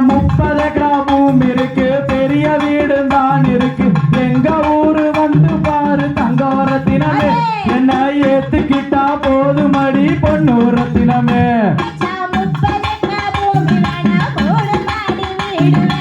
முப்பது கிராமம் இருக்கு. பெரிய வீடு தான் இருக்கு. எங்க ஊரு வந்து பாரு தங்கம் ரத்தினமே என்ன ஏத்துக்கிட்டா போதுமடி பொண்ணு ரத்தினமே அடிய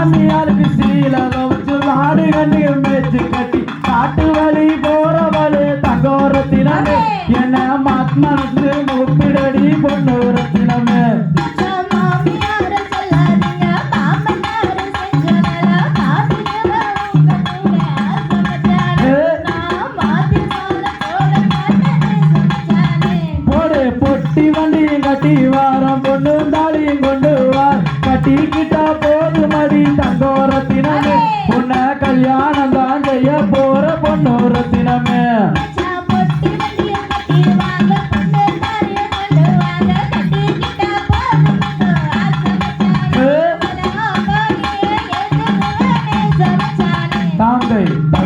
மாமனாருக்கு மாமியாருக்கு சீலக வச்சு மாடு கண்ணு மேய்ச்சி கட்டி காட்டு வழி போறவளே தங்கம் ரத்தினமே என்ன மத்மனசு முப்பிடடி பொண்ணு ரத்தினமே போடு பொட்டி வண்டியும் கட்டி வாரம் பொண்ணு தாலியும் கொண்டு வார். கட்டிக்கிட்டா உன்னை கல்யாணம் தான் செய்ய போற பொண்ணு ரத்தினமே தாந்தை தகதிக தூரம்